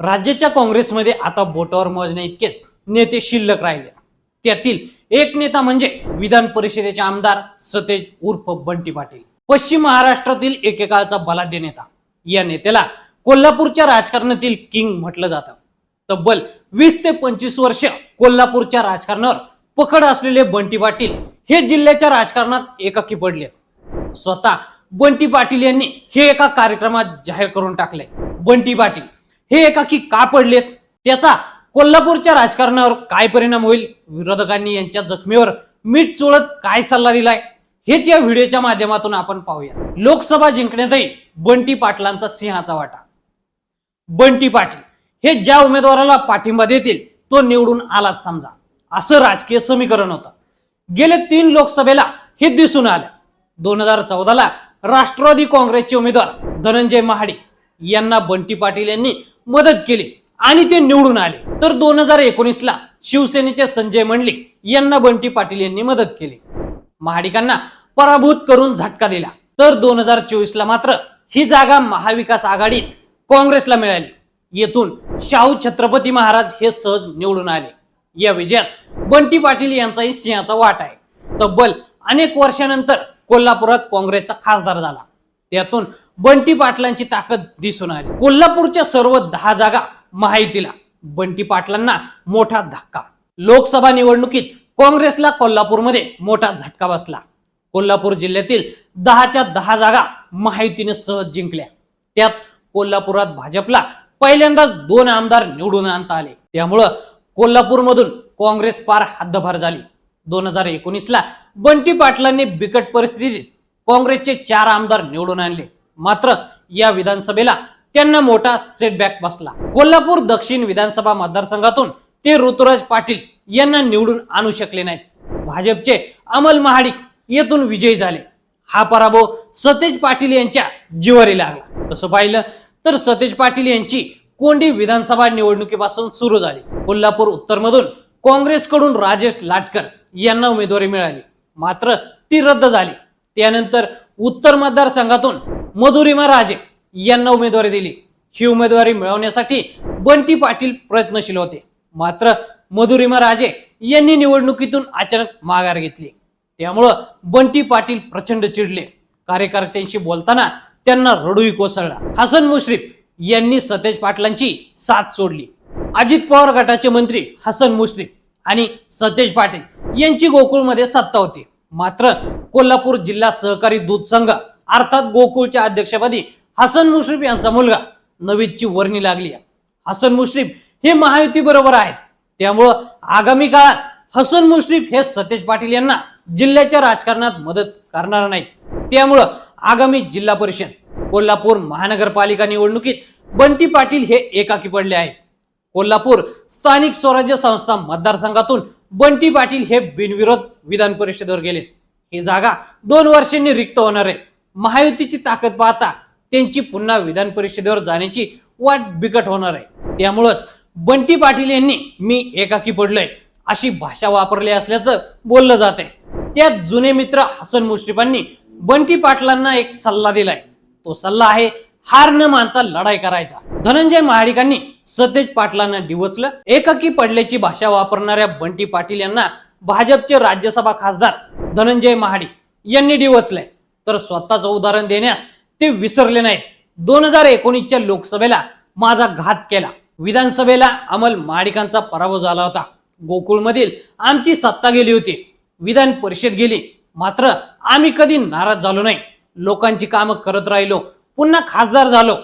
राज्याच्या काँग्रेसमध्ये आता बोटावर मोजण्या इतकेच. नेते शिल्लक राहिले. त्यातील एक नेता म्हणजे विधान परिषदेचे आमदार सतेज उर्फ बंटी पाटील. पश्चिम महाराष्ट्रातील एकेकाळचा बलाढ्य नेता. या नेत्याला कोल्हापूरच्या राजकारणातील किंग म्हटलं जातं. तब्बल वीस ते पंचवीस वर्ष कोल्हापूरच्या राजकारणावर पकड असलेले बंटी पाटील हे जिल्ह्याच्या राजकारणात एकाकी पडले. स्वतः बंटी पाटील यांनी हे एका कार्यक्रमात जाहीर करून टाकले बंटी पाटील हे एकाकी का पडलेत? त्याचा कोल्हापूरच्या राजकारणावर काय परिणाम होईल? विरोधकांनी यांच्या जखमीवर मीठ चोळत काय सल्ला दिलाय? हेच या व्हिडिओच्या माध्यमातून आपण पाहूया लोकसभा जिंकण्यातही बंटी पाटलांचा सिंहाचा वाटा. बंटी पाटील हे ज्या उमेदवाराला पाठिंबा देतील तो निवडून आलाच समजा. असं राजकीय समीकरण होतं. गेले तीन लोकसभेला हे दिसून आलं. दोन हजार चौदाला राष्ट्रवादी काँग्रेसचे उमेदवार धनंजय महाडिक यांना बंटी पाटील यांनी मदत केली आणि ते निवडून आले. तर दोन हजार एकोणीसला शिवसेनेचे संजय मंडलिक यांना बंटी पाटील यांनी मदत केली. महाडिकांना पराभूत करून झटका दिला. तर दोन हजार चोवीसला मात्र ही जागा महाविकास आघाडीत काँग्रेसला मिळाली. येथून शाहू छत्रपती महाराज हे सहज निवडून आले. या विजयात बंटी पाटील यांचाही सिंहाचा वाट आहे. तब्बल अनेक वर्षानंतर कोल्हापुरात काँग्रेसचा खासदार झाला. त्यातून बंटी पाटलांची ताकद दिसून आली. कोल्हापूरच्या सर्व दहा जागा माहितीला बंटी पाटलांना मोठा धक्का. लोकसभा निवडणुकीत काँग्रेसला कोल्हापूरमध्ये मोठा झटका बसला. कोल्हापूर जिल्ह्यातील दहाच्या दहा जागा माहितीने सहज जिंकल्या. त्यात कोल्हापुरात भाजपला पहिल्यांदाच दोन आमदार निवडून आणता आले. त्यामुळं कोल्हापूरमधून काँग्रेस पार हद्दभार झाली. दोन हजार एकोणीसला बंटी पाटलांनी बिकट परिस्थितीत काँग्रेसचे चार आमदार निवडून आणले. मात्र या विधानसभेला त्यांना मोठा सेटबॅक बसला. कोल्हापूर दक्षिण विधानसभा मतदारसंघातून ते ऋतुराज पाटील यांना निवडून आणू शकले नाहीत. भाजपचे अमल महाडिक येथून विजयी झाले. हा पराभव सतेज पाटील यांच्या जिवारी लागला. तसं पाहिलं तर सतेज पाटील यांची कोंडी विधानसभा निवडणुकीपासून सुरू झाली. कोल्हापूर उत्तरमधून काँग्रेसकडून राजेश लाटकर यांना उमेदवारी मिळाली. मात्र ती रद्द झाली. त्यानंतर उत्तर मतदारसंघातून मधुरिमा राजे यांना उमेदवारी दिली. ही उमेदवारी मिळवण्यासाठी बंटी पाटील प्रयत्नशील होते. मात्र मधुरिमा राजे यांनी निवडणुकीतून अचानक माघार घेतली. त्यामुळं बंटी पाटील प्रचंड चिडले. कार्यकर्त्यांशी बोलताना त्यांना रडूही कोसळला. हसन मुश्रीफ यांनी सतेज पाटलांची साथ सोडली. अजित पवार गटाचे मंत्री हसन मुश्रीफ आणि सतेज पाटील यांची गोकुळमध्ये सत्ता होती. मात्र कोल्हापूर जिल्हा सहकारी दूध संघ अर्थात गोकुळच्या अध्यक्षपदी हसन मुश्रीफ यांचा मुलगा नवीदची वर्णी लागली आहे. हसन मुश्रीफ हे महायुती बरोबर आहेत. त्यामुळं आगामी काळात हसन मुश्रीफ हे सतेज पाटील यांना जिल्ह्याच्या राजकारणात मदत करणार नाहीत. त्यामुळं आगामी जिल्हा परिषद कोल्हापूर महानगरपालिका निवडणुकीत बंटी पाटील हे एकाकी पडले आहेत. कोल्हापूर स्थानिक स्वराज्य संस्था मतदारसंघातून बंटी पाटील हे बिनविरोध विधान परिषदेवर गेले. ही जागा दोन वर्षांनी रिक्त होणार आहे. महायुतीची ताकद पाहता त्यांची पुन्हा विधान परिषदेवर जाण्याची वाट बिकट होणार आहे. त्यामुळंच बंटी पाटील यांनी मी एकाकी पडलोय अशी भाषा वापरली असल्याचं बोललं जात आहे त्यात जुने मित्र हसन मुश्रीफांनी बंटी पाटलांना एक सल्ला दिलाय. तो सल्ला आहे हार न मानता लढाई करायचा. धनंजय महाडिकांनी सतेज पाटलांना डिवचलं. एकाकी पडल्याची भाषा वापरणाऱ्या बंटी पाटील यांना भाजपचे राज्यसभा खासदार धनंजय महाडिक यांनी डिवचलंय. तर स्वतःचं उदाहरण देण्यास ते विसरले नाहीत. दोन हजार एकोणीसच्या लोकसभेला माझा घात केला. विधानसभेला अमल महाडिकांचा पराभव झाला होता. गोकुळमधील आमची सत्ता गेली होती. विधान परिषद गेली. मात्र आम्ही कधी नाराज झालो नाही. लोकांची कामं करत राहिलो. पुन्हा खासदार झालो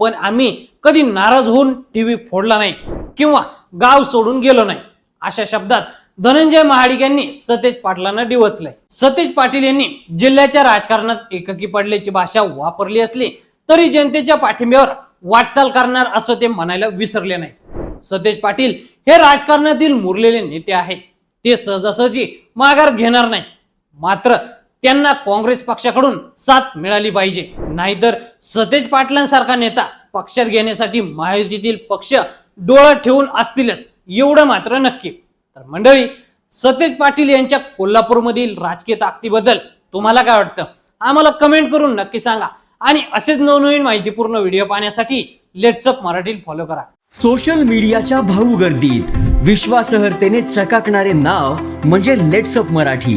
पण आम्ही कधी नाराज होऊन टीव्ही फोडला नाही किंवा गाव सोडून गेलो नाही. अशा शब्दात धनंजय महाडिक यांनी सतेज पाटलांना डिवचलंय. सतेज पाटील यांनी जिल्ह्याच्या राजकारणात एकाकी पडल्याची भाषा वापरली असली तरी जनतेच्या पाठिंब्यावर वाटचाल करणार असं ते म्हणायला विसरले नाही. सतेज पाटील हे राजकारणातील मुरलेले नेते आहेत. ते सहजासहजी माघार घेणार नाही. मात्र त्यांना काँग्रेस पक्षाकडून साथ मिळाली पाहिजे. नाहीतर सतेज पाटलांसारखा नेता पक्षात घेण्यासाठी महायुतीतील पक्ष डोळा ठेवून असतीलच एवढं मात्र नक्की. तर मंडळी सतेज पाटील यांच्या कोल्हापूरमधील राजकीय ताकदीबद्दल तुम्हाला काय वाटतं? आम्हाला कमेंट करून नक्की सांगा. आणि असेच नवनवीन माहितीपूर्ण व्हिडिओ पाहण्यासाठी लेट्सअप मराठी फॉलो करा. सोशल मीडियाच्या भाऊ गर्दीत विश्वासार्हतेने चकाकणारे नाव म्हणजे लेट्सअप मराठी.